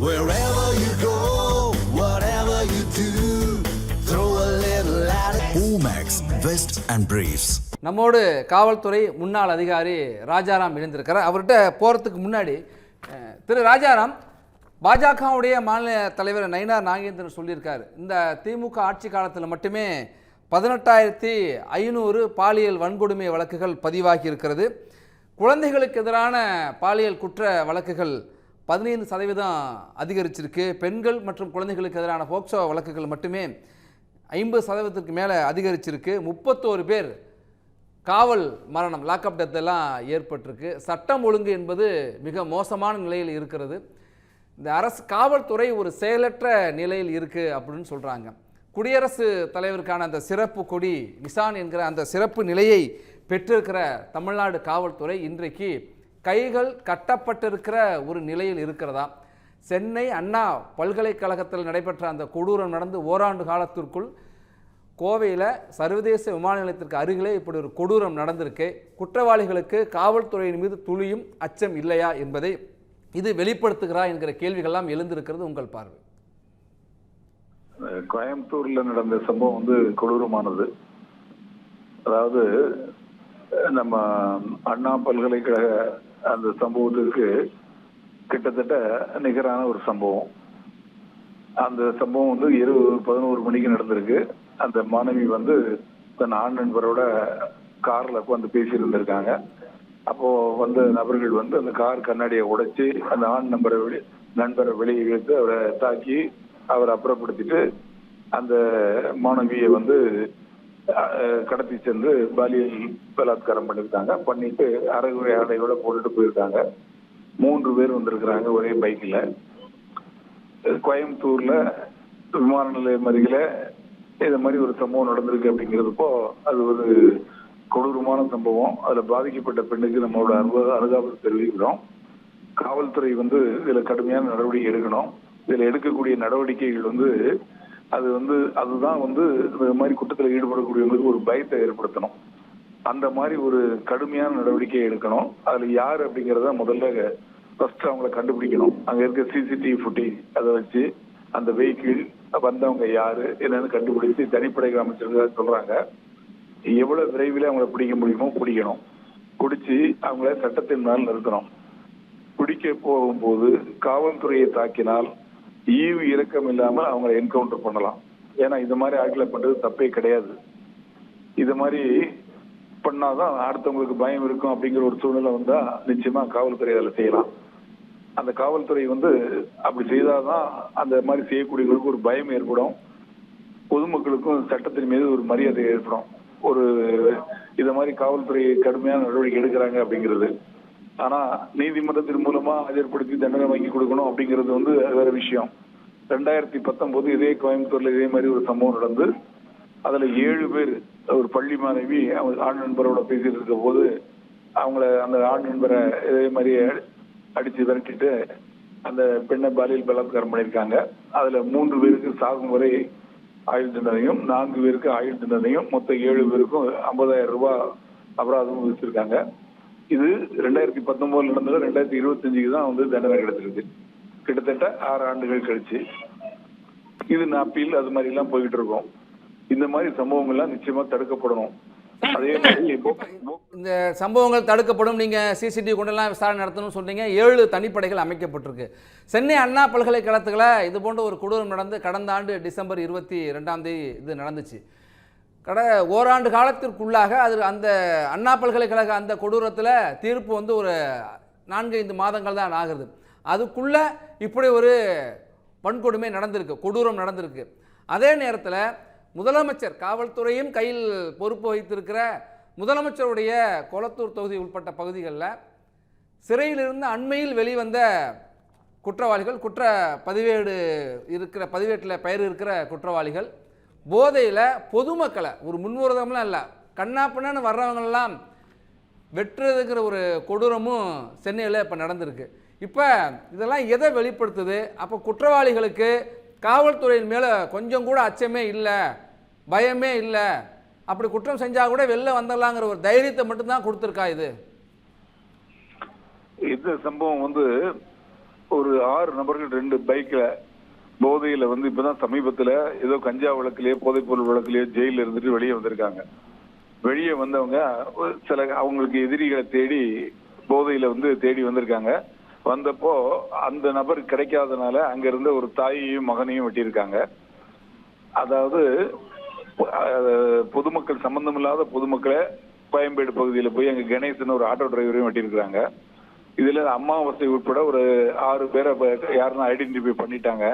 Wherever you go, whatever you do, throw a little at it. Omax, Vest and Briefs. நம்மோடு காவல்துறை முன்னாள் அதிகாரி ராஜாராம் இணைந்திருக்கிறார் அவர்கிட்ட போகிறதுக்கு முன்னாடி திரு ராஜாராம் பாஜகவுடைய மாநில தலைவர் நயினார் நாகேந்திரன் சொல்லியிருக்காரு இந்த திமுக ஆட்சி காலத்தில் மட்டுமே பதினெட்டாயிரத்தி ஐநூறு பாலியல் வன்கொடுமை வழக்குகள் பதிவாகி இருக்கிறது குழந்தைகளுக்கு எதிரான பாலியல் குற்ற வழக்குகள் பதினைந்து சதவீதம் அதிகரிச்சிருக்கு. பெண்கள் மற்றும் குழந்தைகளுக்கு எதிரான போக்சோ வழக்குகள் மட்டுமே ஐம்பது சதவீதத்துக்கு மேலே அதிகரிச்சிருக்கு. முப்பத்தோரு பேர் காவல் மரணம் லாக்அப் டெத்தெல்லாம் ஏற்பட்டிருக்கு. சட்டம் ஒழுங்கு என்பது மிக மோசமான நிலையில் இருக்கிறது. இந்த அரசு காவல்துறை ஒரு செயலற்ற நிலையில் இருக்குது அப்படின்னு சொல்கிறாங்க குடியரசு தலைவருக்கான அந்த சிறப்பு கொடி நிசான் என்கிற அந்த சிறப்பு நிலையை பெற்றிருக்கிற தமிழ்நாடு காவல்துறை இன்றைக்கு கைகள் கட்டப்பட்டிருக்கிற ஒரு நிலையில் இருக்கிறதா? சென்னை அண்ணா பல்கலைக்கழகத்தில் நடைபெற்ற அந்த கொடூரம் நடந்து ஓராண்டு காலத்திற்குள் கோவையில் சர்வதேச விமான நிலையத்திற்கு அருகிலே இப்படி ஒரு கொடூரம் நடந்திருக்கு. குற்றவாளிகளுக்கு காவல்துறையின் மீது துளியும் அச்சம் இல்லையா என்பதை இது வெளிப்படுத்துகிறா என்கிற கேள்விகள்லாம் எழுந்திருக்கிறது உங்கள் பார்வை. கோயம்புத்தூர்ல நடந்த சம்பவம் வந்து கொடூரமானது. அதாவது நம்ம அண்ணா பல்கலைக்கழக அந்த சம்பவத்திற்கு கிட்டத்தட்ட நிகரான ஒரு சம்பவம். அந்த சம்பவம் வந்து இருபது பதினோரு மணிக்கு நடந்திருக்கு. அந்த மாணவி வந்து தன் ஆண் நண்பரோட கார்ல உட்காந்து பேசி இருந்திருக்காங்க அப்போ வந்த நபர்கள் வந்து அந்த கார் கண்ணாடியை உடைச்சி அந்த ஆண் நம்பரை வெளி நண்பரை வெளியே இழுத்து அவரை தாக்கி அவரை அப்புறப்படுத்திட்டு அந்த மாணவியை வந்து கடத்தி சென்று பாலியல் பலாத்காரம் பண்ணிருக்காங்க பண்ணிட்டு அரைகுறை ஆடையோட போட்டுட்டு போயிருக்காங்க. மூன்று பேர் வந்திருக்கிறாங்க ஒரே பைக்ல. கோயம்புத்தூர்ல விமான நிலையம் அருகில இது மாதிரி ஒரு சம்பவம் நடந்திருக்கு அப்படிங்கிறதுப்போ அது ஒரு கொடூரமான சம்பவம். அதுல பாதிக்கப்பட்ட பெண்ணுக்கு நம்மளோட அனுபவ அனுதாபம் தெரிவிக்கிறோம். காவல்துறை வந்து இதுல கடுமையான நடவடிக்கை எடுக்கணும். இதுல எடுக்கக்கூடிய நடவடிக்கைகள் வந்து அது வந்து அதுதான் வந்து இந்த மாதிரி குற்றத்தில் ஈடுபடக்கூடியவங்களுக்கு ஒரு பயத்தை ஏற்படுத்தணும். அந்த மாதிரி ஒரு கடுமையான நடவடிக்கை எடுக்கணும். அதில் யார் அப்படிங்கிறத முதல்ல ஃபர்ஸ்ட் அவங்கள கண்டுபிடிக்கணும். அங்கே இருக்க சிசிடிவி ஃபுட்டேஜ் அதை வச்சு அந்த வெஹிக்கிள் வந்தவங்க யாரு என்னன்னு கண்டுபிடிச்சு தனிப்படை அமைச்சர்கள் சொல்றாங்க. எவ்வளவு விரைவில் அவங்கள பிடிக்க முடியுமோ பிடிக்கணும். பிடிச்சி அவங்கள சட்டத்தின் மேல் நிறுத்தணும். பிடிக்க போகும்போது காவல்துறையை தாக்கினால் ஈவு இறக்கம் இல்லாமல் அவங்களை என்கவுண்டர் பண்ணலாம். ஏன்னா இது மாதிரி ஆட்களை பண்றது தப்பே கிடையாது. இது மாதிரி பண்ணாதான் அடுத்தவங்களுக்கு பயம் இருக்கும் அப்படிங்கிற ஒரு சூழ்நிலை வந்தா நிச்சயமா காவல்துறை அதில் செய்யலாம். அந்த காவல்துறை வந்து அப்படி செய்தாதான் அந்த மாதிரி செய்யக்கூடியவங்களுக்கு ஒரு பயம் ஏற்படும். பொதுமக்களுக்கும் சட்டத்தின் மீது ஒரு மரியாதை ஏற்படும். ஒரு இதை மாதிரி காவல்துறை கடுமையான நடவடிக்கை எடுக்கிறாங்க அப்படிங்கிறது. ஆனா நீதிமன்றத்தின் மூலமா ஆஜர்படுத்தி தண்டனை வாங்கி கொடுக்கணும் அப்படிங்கிறது வந்து வேற விஷயம். ரெண்டாயிரத்தி பத்தொன்பது இதே கோயம்புத்தூர்ல இதே மாதிரி ஒரு சம்பவம் நடந்து அதுல ஏழு பேர் ஒரு பள்ளி மாணவி அவங்க ஆண் நண்பரோட பேசிட்டு இருக்க போது அவங்கள அந்த ஆண் நண்பரை இதே மாதிரி அடிச்சு விரட்டிட்டு அந்த பெண்ணை பாலியல் பலாத்காரம் பண்ணியிருக்காங்க. அதுல மூன்று பேருக்கு சாகும் வரை ஆயுள் தண்டனையும் நான்கு பேருக்கு ஆயுள் தண்டனையும் மொத்தம் ஏழு பேருக்கும் ஐம்பதாயிரம் ரூபாய் அபராதமும் விதிச்சிருக்காங்க. இது ரெண்டாயிரத்தி பத்தொன்பதுல நடந்தது ரெண்டாயிரத்தி இருபத்தஞ்சுக்கு தான் வந்து தண்டனை கிடைச்சிருக்கு. கிட்டத்தட்ட ஆறு ஆண்டுகள் கழிச்சு. இது அப்பீல் அது மாதிரி எல்லாம் போய்கிட்டு இருக்கோம். இந்த மாதிரி சம்பவங்கள்லாம் நிச்சயமா தடுக்கப்படணும். அதே மாதிரி இந்த சம்பவங்கள் தடுக்கப்படும் நீங்கள் சிசிடிவி கொண்டெல்லாம் விசாரணை நடத்தணும்னு சொன்னீங்க. ஏழு தனிப்படைகள் அமைக்கப்பட்டிருக்கு. சென்னை அண்ணா பல்கலைக்கழகத்துல இது போன்ற ஒரு கொடூரம் நடந்து கடந்த ஆண்டு டிசம்பர் இருபத்தி ரெண்டாம் தேதி இது நடந்துச்சு. கட ஓராண்டு காலத்திற்குள்ளாக அது அந்த அண்ணா பல்கலைக்கழக அந்த கொடூரத்தில் தீர்ப்பு வந்து ஒரு நான்கு ஐந்து மாதங்கள் தான் ஆகுது. அதுக்குள்ளே இப்படி ஒரு வன்கொடுமை நடந்திருக்கு கொடூரம் நடந்திருக்கு. அதே நேரத்தில் முதலமைச்சர் காவல்துறையும் கையில் பொறுப்பு வைத்திருக்கிற முதலமைச்சருடைய கொளத்தூர் தொகுதி உட்பட்ட பகுதிகளில் சிறையிலிருந்து அண்மையில் வெளிவந்த குற்றவாளிகள் குற்ற பதிவேடு இருக்கிற பதிவேட்டில் பெயர் இருக்கிற குற்றவாளிகள் போதையில் பொதுமக்களை ஒரு முன்விரோதம்லாம் இல்லை கண்ணாப்பின்னு வர்றவங்களெல்லாம் வெட்டுறதுங்கிற ஒரு கொடூரமும் சென்னையில் இப்போ நடந்திருக்கு. இப்போ இதெல்லாம் எதை வெளிப்படுத்துது? அப்போ குற்றவாளிகளுக்கு காவல்துறையின் மேலே கொஞ்சம் கூட அச்சமே இல்லை பயமே இல்லை. அப்படி குற்றம் செஞ்சால் கூட வெளில வந்துடலாங்கிற ஒரு தைரியத்தை மட்டும்தான் கொடுத்துருக்கா இது? இந்த சம்பவம் வந்து ஒரு ஆறு நபர்கள் ரெண்டு பைக்கில் போதையில வந்து இப்பதான் சமீபத்துல ஏதோ கஞ்சா வழக்கிலேயே போதைப் பொருள் வழக்கிலேயே ஜெயில இருந்துட்டு வெளியே வந்திருக்காங்க. வெளியே வந்தவங்க சில அவங்களுக்கு எதிரிகளை தேடி போதையில வந்து தேடி வந்திருக்காங்க. வந்தப்போ அந்த நபர் கிடைக்காதனால அங்க இருந்த ஒரு தாயையும் மகனையும் வெட்டியிருக்காங்க. அதாவது பொதுமக்கள் பொதுமக்கள் சம்பந்தமில்லாத பொதுமக்களை கோயம்பேடு பகுதியில் போய் அங்க கணேசன் ஒரு ஆட்டோ டிரைவரையும் வெட்டியிருக்கிறாங்க. இதுல அமாவாசை உட்பட ஒரு ஆறு பேரை யாருன்னா ஐடென்டிஃபை பண்ணிட்டாங்க.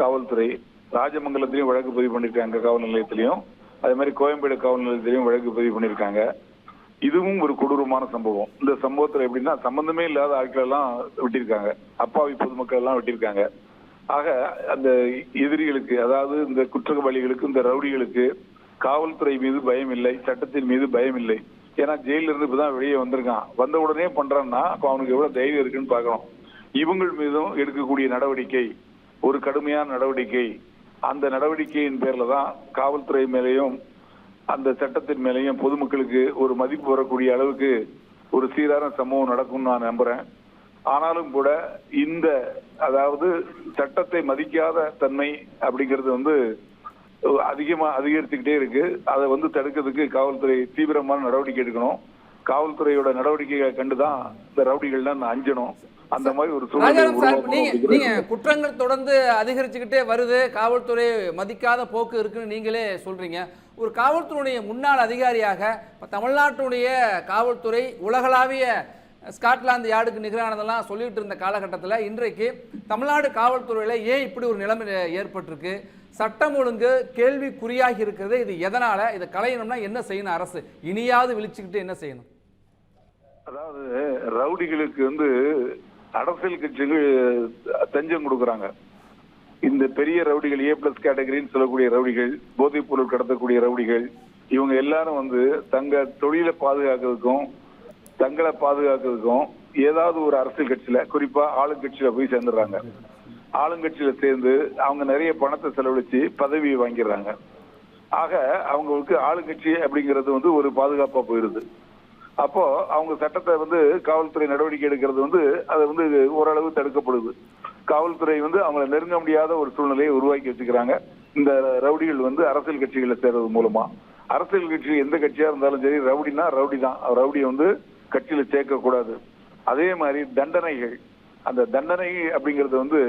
காவல்துறை ராஜமங்கலத்திலையும் வழக்கு பதிவு பண்ணியிருக்காங்க காவல் நிலையத்திலையும். அதே மாதிரி கோயம்பேடு காவல் நிலையத்திலையும் வழக்கு பதிவு பண்ணிருக்காங்க. இதுவும் ஒரு கொடூரமான சம்பவம். இந்த சம்பவத்தில் எப்படின்னா சம்பந்தமே இல்லாத ஆட்கள் எல்லாம் வெட்டியிருக்காங்க. அப்பாவி பொதுமக்கள் எல்லாம் வெட்டியிருக்காங்க. ஆக அந்த எதிரிகளுக்கு அதாவது இந்த குற்றவாளிகளுக்கு இந்த ரவுடிகளுக்கு காவல்துறை மீது பயம் இல்லை சட்டத்தின் மீது பயம் இல்லை. ஏன்னா ஜெயில இருந்து இப்பதான் வெளியே வந்திருக்கான். வந்த உடனே பண்றான்னா அப்ப அவனுக்கு எவ்வளவு தைரியம் இருக்குன்னு பார்க்கணும். இவங்கள் மீதும் எடுக்கக்கூடிய நடவடிக்கை ஒரு கடுமையான நடவடிக்கை. அந்த நடவடிக்கையின் பேரில் தான் காவல்துறை மேலேயும் அந்த சட்டத்தின் மேலேயும் பொதுமக்களுக்கு ஒரு மதிப்பு வரக்கூடிய அளவுக்கு ஒரு சீரான சம்பவம் நடக்கும்னு நான் நம்புறேன். ஆனாலும் கூட இந்த அதாவது சட்டத்தை மதிக்காத தன்மை அப்படிங்கிறது வந்து அதிகமா அதிகரிச்சுக்கிட்டே இருக்கு. அதை வந்து தடுக்கிறதுக்கு காவல்துறை தீவிரமான நடவடிக்கை எடுக்கணும். காவல்துறையோட நடவடிக்கைகளை கண்டுதான் இந்த ரவுடிகள்லாம் அஞ்சணும். அந்த மாதிரி ஒரு சூழ்நிலை நீங்க குற்றங்கள் தொடர்ந்து அதிகரிச்சுக்கிட்டே வருது. காவல்துறை மதிக்காத போக்கு இருக்குன்னு நீங்களே சொல்றீங்க. ஒரு காவல்துறையுடைய முன்னாள் அதிகாரியாக தமிழ்நாட்டுடைய காவல்துறை உலகளாவிய ஸ்காட்லாந்து யார்டுக்கு நிகரானதெல்லாம் சொல்லிட்டு இருந்த காலகட்டத்தில் இன்றைக்கு தமிழ்நாடு காவல்துறையில் ஏன் இப்படி ஒரு நிலைமை ஏற்பட்டிருக்கு? சட்டம் ஒழுங்கு கேள்விக்குறியாகி இருக்கிறது. இது எதனால? இதை களையணும்னா என்ன செய்யணும் அரசு? இனியாவது விழிச்சுக்கிட்டு என்ன செய்யணும்? அதாவது ரவுடிகளுக்கு வந்து அரசியல் கட்சிகள் தஞ்சம் கொடுக்குறாங்க. இந்த பெரிய ரவுடிகள் ஏ பிளஸ் கேட்டகரின்னு சொல்லக்கூடிய ரவுடிகள் போதைப் பொருள் கடத்தக்கூடிய ரவுடிகள் இவங்க எல்லாரும் வந்து தங்க தொழிலை பாதுகாக்கிறதுக்கும் தங்களை பாதுகாக்கிறதுக்கும் ஏதாவது ஒரு அரசியல் கட்சியில குறிப்பா ஆளுங்கட்சியில போய் சேர்ந்துடுறாங்க. ஆளுங்கட்சியில சேர்ந்து அவங்க நிறைய பணத்தை செலவழிச்சு பதவியை வாங்கிடுறாங்க. ஆக அவங்களுக்கு ஆளுங்கட்சி அப்படிங்கிறது வந்து ஒரு பாதுகாப்பா போயிருது. அப்போ அவங்க சட்டத்தை வந்து காவல்துறை நடவடிக்கை எடுக்கிறது வந்து அது வந்து ஓரளவு தடுக்கப்படுது. காவல்துறை வந்து அவங்களை நெருங்க முடியாத ஒரு சூழ்நிலையை உருவாக்கி வச்சுக்கிறாங்க. இந்த ரவுடிகள் வந்து அரசியல் கட்சிகளை சேர்றது மூலமா. அரசியல் கட்சி எந்த கட்சியா இருந்தாலும் சரி ரவுடினா ரவுடி தான். ரவுடியை வந்து கட்சியில சேர்க்க கூடாது. அதே மாதிரி தண்டனைகள். அந்த தண்டனை அப்படிங்கிறது வந்து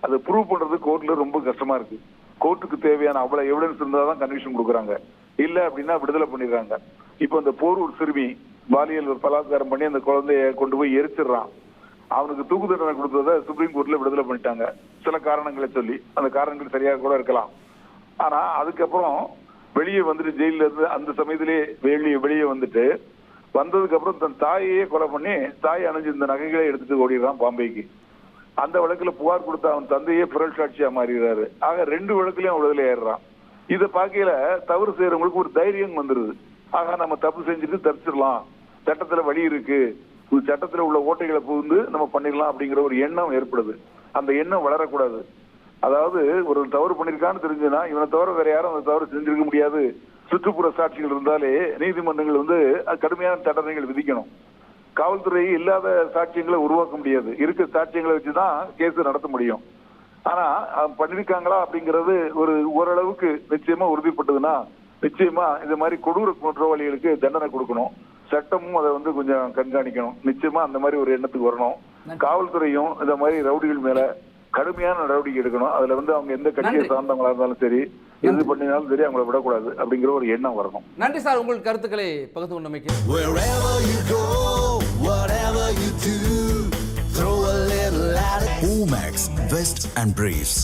அதை ப்ரூவ் பண்றது கோர்ட்ல ரொம்ப கஷ்டமா இருக்கு. கோர்ட்டுக்கு தேவையான அவ்வளவு எவிடன்ஸ் இருந்தாதான் கன்விஷன் கொடுக்குறாங்க. இல்ல அப்படின்னா விடுதலை பண்ணிடுறாங்க. இப்போ இந்த போரூர் சிறுமி பாலியல் பலாத்காரம் பண்ணி அந்த குழந்தைய கொண்டு போய் எரிச்சிடுறான். அவனுக்கு தூக்கு தண்டனை கொடுத்ததை சுப்ரீம் கோர்ட்ல விடுதலை பண்ணிட்டாங்க. சில காரணங்களை சொல்லி அந்த காரணங்கள் சரியாக கூட இருக்கலாம். ஆனா அதுக்கப்புறம் வெளியே வந்துட்டு ஜெயில இருந்து அந்த சமயத்திலே வெளியே வெளியே வந்துட்டு வந்ததுக்கு அப்புறம் தன் தாயையே கொலை பண்ணி தாய் அணிஞ்சிருந்த நகைகளை எடுத்துட்டு ஓடிடுறான் பாம்பேக்கு. அந்த வழக்குல புகார் கொடுத்த அவன் தந்தையே புரல் சாட்சியா மாறிடுறாரு. ஆக ரெண்டு வழக்குலயும் அவன் விடுதலை ஆயிடுறான். இதை பார்க்கையில தவறு செய்யறவங்களுக்கு ஒரு தைரியம் வந்துருது. ஆக நம்ம தப்பு செஞ்சுட்டு தப்பிச்சிடலாம் சட்டத்துல வழி இருக்கு. புது சட்டத்துல உள்ள ஓட்டைகளை புகுந்து நம்ம பண்ணிடலாம் அப்படிங்கிற ஒரு எண்ணம் ஏற்படுது. அந்த எண்ணம் வளரக்கூடாது. அதாவது ஒரு தவறு பண்ணிருக்கான்னு தெரிஞ்சுன்னா இவனை தவிர வேற யாரும் அந்த தவறு செஞ்சிருக்க முடியாது. சுற்றுப்புற சாட்சிகள் இருந்தாலே நீதிமன்றங்கள் வந்து அது கடுமையான தண்டனைகள் விதிக்கணும். காவல்துறை இல்லாத சாட்சியங்களை உருவாக்க முடியாது. இருக்க சாட்சியங்களை வச்சுதான் கேஸ் நடத்த முடியும். ஆனா பண்ணிருக்காங்களா அப்படிங்கிறது ஒரு ஓரளவுக்கு நிச்சயமா உறுதிப்பட்டதுன்னா நிச்சயமா இந்த மாதிரி கொடூர குற்றவாளிகளுக்கு தண்டனை கொடுக்கணும். சட்டமும் அதை வந்து கொஞ்சம் கண்காணிக்கணும். நிச்சயமா அந்த மாதிரி ஒரு எண்ணத்துக்கு வரணும். காவல்துறையும் இந்த மாதிரி ரவுடிகள் மேல கடுமையான நடவடிக்கை எடுக்கணும். அதுல வந்து அவங்க எந்த கட்சியை. சார்ந்தவங்களா இருந்தாலும் சரி எது பண்ணினாலும் சரி அவங்கள விடக்கூடாது அப்படிங்கிற ஒரு எண்ணம் வரணும். நன்றி சார் உங்கள் கருத்துக்களை பகிர்ந்து கொண்டமைக்கு. Omax, Vest and Briefs.